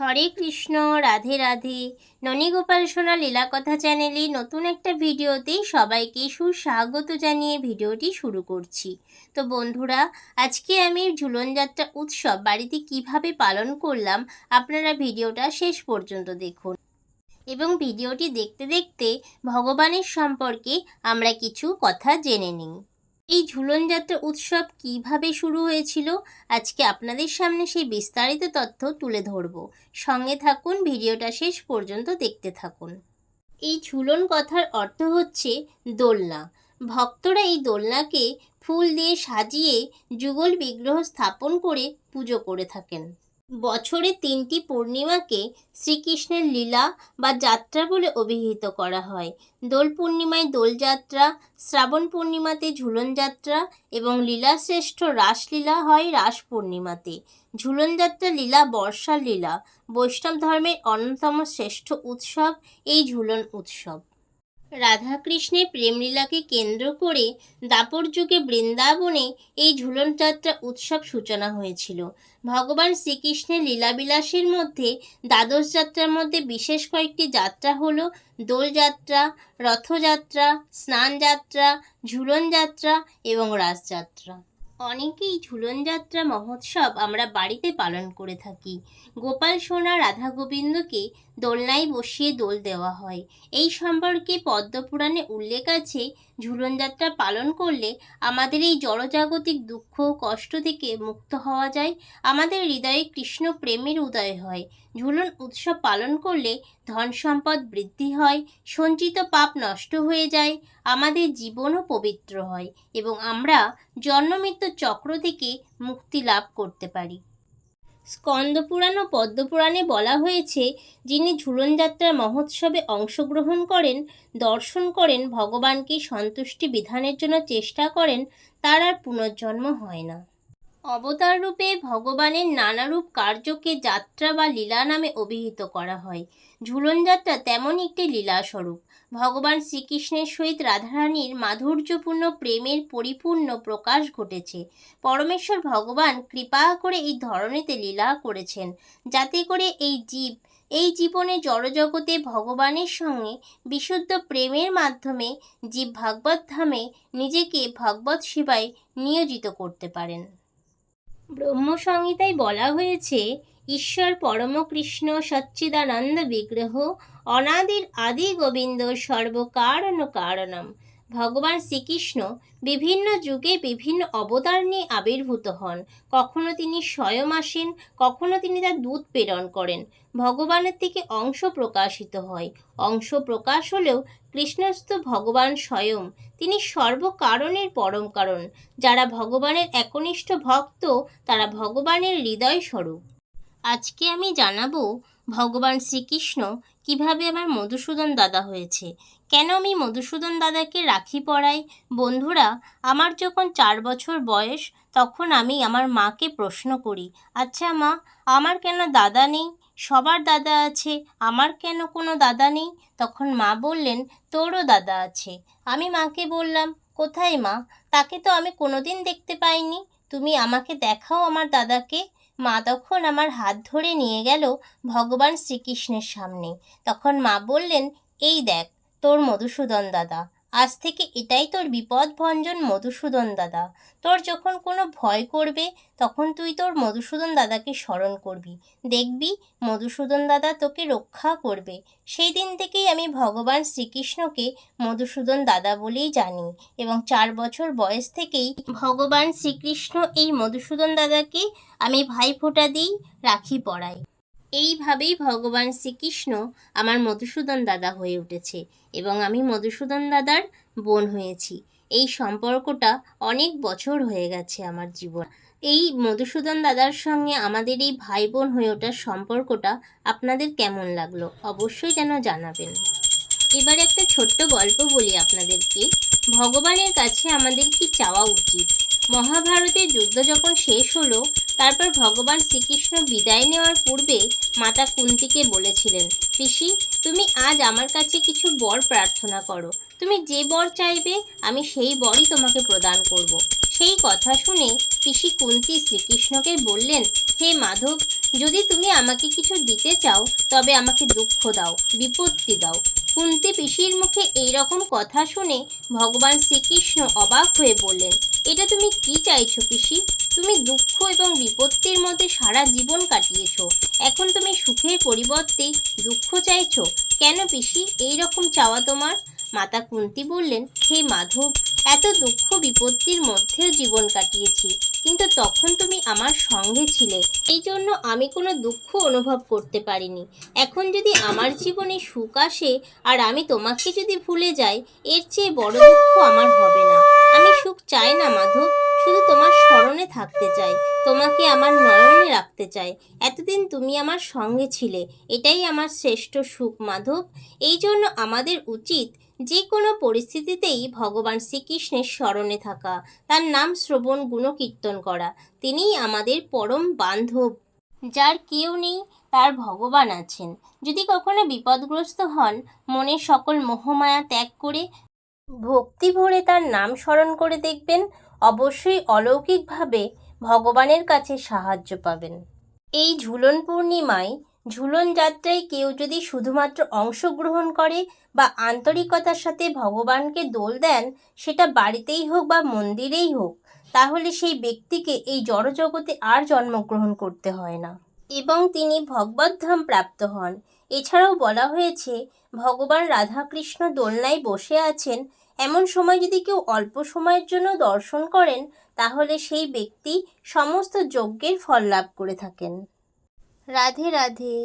হরে কৃষ্ণ, রাধে রাধে। ননীগোপাল সোনা লীলা কথা চ্যানেলে নতুন একটা ভিডিওতে সবাইকে সুস্বাগত জানিয়ে ভিডিওটি শুরু করছি। তো বন্ধুরা, আজকে আমি ঝুলনযাত্রা উৎসব বাড়িতে কীভাবে পালন করলাম আপনারা ভিডিওটা শেষ পর্যন্ত দেখুন। এবং ভিডিওটি দেখতে দেখতে ভগবানের সম্পর্কে আমরা কিছু কথা জেনে নিই। এই ঝুলন যাত্রা উৎসব কীভাবে শুরু হয়েছিল? আজকে আপনাদের সামনে সেই বিস্তারিত তথ্য তুলে ধরব। সঙ্গে থাকুন, ভিডিওটা শেষ পর্যন্ত দেখতে থাকুন। এই ঝুলন কথার অর্থ হচ্ছে দোলনা। ভক্তরা এই দোলনাকে ফুল দিয়ে সাজিয়ে যুগল বিগ্রহ স্থাপন করে পুজো করে থাকেন। বছরে তিনটি পূর্ণিমাকে শ্রীকৃষ্ণের লীলা বা যাত্রা বলে অভিহিত করা হয়। দোল পূর্ণিমায় দোলযাত্রা শ্রাবণ পূর্ণিমাতে ঝুলন যাত্রা এবং লীলাশ্রেষ্ঠ রাসলীলা হয় রাস পূর্ণিমাতে। ঝুলন যাত্রা লীলা, বর্ষার লীলা, বৈষ্ণব ধর্মের অন্যতম শ্রেষ্ঠ উৎসব এই ঝুলন উৎসব। রাধাকৃষ্ণের প্রেমলীলাকে কেন্দ্র করে দাপর যুগে বৃন্দাবনে এই ঝুলন যাত্রা উৎসব সূচনা হয়েছিল। ভগবান শ্রীকৃষ্ণের লীলাবিলাসের মধ্যে দ্বাদশ যাত্রার মধ্যে বিশেষ কয়েকটি যাত্রা হল দোলযাত্রা, রথযাত্রা, স্নানযাত্রা ঝুলন যাত্রা এবং রাসযাত্রা। অনেকেই ঝুলন যাত্রা মহোৎসব আমরা বাড়িতে পালন করে থাকি। গোপাল সোনা রাধা গোবিন্দকে দোলনায় বসিয়ে দোল দেওয়া হয়। এই সম্পর্কে পদ্মপুরাণে উল্লেখ আছে ঝুলন যাত্রা পালন করলে আমাদের এই জড়জাগতিক দুঃখ কষ্ট থেকে মুক্ত হওয়া যায়, আমাদের হৃদয়ে কৃষ্ণ প্রেমের উদয় হয়। ঝুলন উৎসব পালন করলে ধন সম্পদ বৃদ্ধি হয়, সঞ্চিত পাপ নষ্ট হয়ে যায়, আমাদের জীবনও পবিত্র হয় এবং আমরা জন্মমৃত্যু চক্র থেকে মুক্তি লাভ করতে পারি। স্কন্দপুরাণ ও পদ্মপুরাণে বলা হয়েছে, যিনি ঝুলনযাত্রা মহোৎসবে অংশগ্রহণ করেন, দর্শন করেন, ভগবানকে সন্তুষ্টি বিধানের জন্য চেষ্টা করেন, তার আর পুনর্জন্ম হয় না। অবতার রূপে ভগবানের নানারূপ কার্যকে যাত্রা বা লীলা নামে অভিহিত করা হয়। ঝুলন যাত্রা তেমন একটি লীলা স্বরূপ ভগবান শ্রীকৃষ্ণের সহিত রাধারানীর মাধুর্যপূর্ণ প্রেমের পরিপূর্ণ প্রকাশ ঘটেছে। পরমেশ্বর ভগবান কৃপা করে এই ধরনেতে লীলা করেছেন। যাতে করে এই জীব, এই জীবনে জড়জগতে ভগবানের সঙ্গে বিশুদ্ধ প্রেমের মাধ্যমে জীব ভাগবত ধামে নিজেকে ভগবত সেবায় নিয়োজিত করতে পারেন। ব্রহ্মসংহিতায় বলা হয়েছে ঈশ্বর পরমকৃষ্ণ সচ্চিদানন্দ বিগ্রহ, অনাদির আদি গোবিন্দ সর্বকারণ কারণম ভগবান শ্রীকৃষ্ণ বিভিন্ন যুগে বিভিন্ন অবতার নিয়ে আবির্ভূত হন। কখনো তিনি স্বয়ং আসেন, কখনো তিনি তার দূত প্রেরণ করেন। ভগবানের থেকে অংশ প্রকাশিত হয়। অংশ প্রকাশ হলেও কৃষ্ণস্থ ভগবান স্বয়ং। তিনি সর্বকারণের পরম কারণ। যারা ভগবানের একনিষ্ঠ ভক্ত, তারা ভগবানের হৃদয় স্বরূপ আজকে আমি জানাব ভগবান শ্রীকৃষ্ণ কীভাবে আমার মধুসূদন দাদা হয়েছে। কেন আমি মধুসূদন দাদাকে রাখি পড়াই? বন্ধুরা, আমার যখন চার বছর বয়স, তখন আমি আমার মাকে প্রশ্ন করি আচ্ছা মা, আমার কেন দাদা নেই? সবার দাদা আছে, আমার কেন কোনো দাদা নেই? তখন মা বললেন, তোরও দাদা আছে। আমি মাকে বললাম, কোথায় মা? তাকে তো আমি কোনোদিন দেখতে পাইনি। তুমি আমাকে দেখাও আমার দাদাকে। মা তখন আমার হাত ধরে নিয়ে গেল ভগবান শ্রীকৃষ্ণের সামনে। তখন মা বললেন, এই দেখ, তোর মধুসূদন দাদা। আজ থেকে এটাই তোর বিপদ ভঞ্জন মধুসূদন দাদা। তোর যখন কোনো ভয় করবে, তখন তুই তোর মধুসূদন দাদাকে স্মরণ করবি। দেখবি মধুসূদন দাদা তোকে রক্ষা করবে। সেই দিন থেকেই আমি ভগবান শ্রীকৃষ্ণকে মধুসূদন দাদা বলেই জানি এবং চার বছর বয়স থেকেই ভগবান শ্রীকৃষ্ণ এই মধুসূদন দাদাকে আমি ভাইফোঁটা দিই, রাখি পড়াই। এইভাবেই ভগবান শ্রীকৃষ্ণ আমার মধুসূদন দাদা হয়ে উঠেছে এবং আমি মধুসূদন দাদার বোন হয়েছি। এই সম্পর্কটা অনেক বছর হয়ে গেছে আমার জীবন। এই মধুসূদন দাদার সঙ্গে আমাদের এই ভাই বোন হয়ে ওঠার সম্পর্কটা আপনাদের কেমন লাগল অবশ্যই যেন জানাবেন। এবার একটা ছোট্ট গল্প বলি আপনাদেরকে। ভগবানের কাছে আমাদের কি চাওয়া উচিত? মহাভারতের যুদ্ধ যখন শেষ হলো, তারপর ভগবান শ্রীকৃষ্ণ বিদায় নেওয়ার পূর্বে মাতা কুন্তিকে বলেছিলেন পিসি তুমি আজ আমার কাছে কিছু বর প্রার্থনা করো তুমি যে বর চাইবে, আমি সেই বরই তোমাকে প্রদান করব। সেই কথা শুনে পিসি কুন্তি শ্রীকৃষ্ণকে বললেন, হে মাধব যদি তুমি আমাকে কিছু দিতে চাও, তবে আমাকে দুঃখ দাও, বিপত্তি দাও। কুন্তি পিসির মুখে এই রকম কথা শুনে ভগবান শ্রীকৃষ্ণ অবাক হয়ে বললেন, এটা তুমি কি চাইছো পিসি? তুমি দুঃখ এবং বিপত্তির মধ্যে সারা জীবন কাটিয়েছ। এখন তুমি সুখের পরিবর্তে দুঃখ চাইছো। কেন পিসি? এই রকম চাওয়া তোমার? মাতা কুন্তি বললেন, হে মাধব এত দুঃখ বিপত্তির মধ্যেও জীবন কাটিয়েছি। কিন্তু তখন তুমি আমার সঙ্গে ছিলে। এই জন্য আমি কোনো দুঃখ অনুভব করতে পারিনি। এখন যদি আমার জীবনে সুখ আসে আর আমি তোমাকে যদি ভুলে যাই, এর চেয়ে বড় দুঃখ আমার হবে না। আমি সুখ চাই না, মাধব। শুধু তোমার স্মরণে থাকতে চাই। তোমাকে আমার নয়নে রাখতে চাই। এতদিন তুমি আমার সঙ্গে ছিলে। এটাই আমার শ্রেষ্ঠ সুখ, মাধব। এই জন্য আমাদের উচিত যে কোনো পরিস্থিতিতেই ভগবান শ্রীকৃষ্ণের স্মরণে থাকা, তার নাম শ্রবণ গুণকীর্তন করা। তিনিই আমাদের পরম বান্ধব। যার কেউ নেই, তার ভগবান আছেন। যদি কখনো বিপদগ্রস্ত হন মনে সকল মোহমায়া ত্যাগ করে ভক্তি ভরে তার নাম স্মরণ করে দেখবেন। অবশ্যই অলৌকিকভাবে ভগবানের কাছে সাহায্য পাবেন। এই ঝুলন পূর্ণিমায় ঝুলন যাত্রায় কেউ যদি শুধুমাত্র অংশগ্রহণ করে বা আন্তরিকতার সাথে ভগবানকে দোল দেন, সেটা বাড়িতেই হোক বা মন্দিরেই হোক, তাহলে সেই ব্যক্তিকে এই জড়জগতে আর জন্মগ্রহণ করতে হয় না। এবং তিনি ভগবদ্ধাম প্রাপ্ত হন। এছাড়াও বলা হয়েছে, ভগবান রাধাকৃষ্ণ দোলনায় বসে আছেন। এমন সময় যদি কেউ অল্প সময়ের জন্য দর্শন করেন, তাহলে সেই ব্যক্তি সমস্ত যজ্ঞের ফল লাভ করে থাকেন। রাধে রাধে।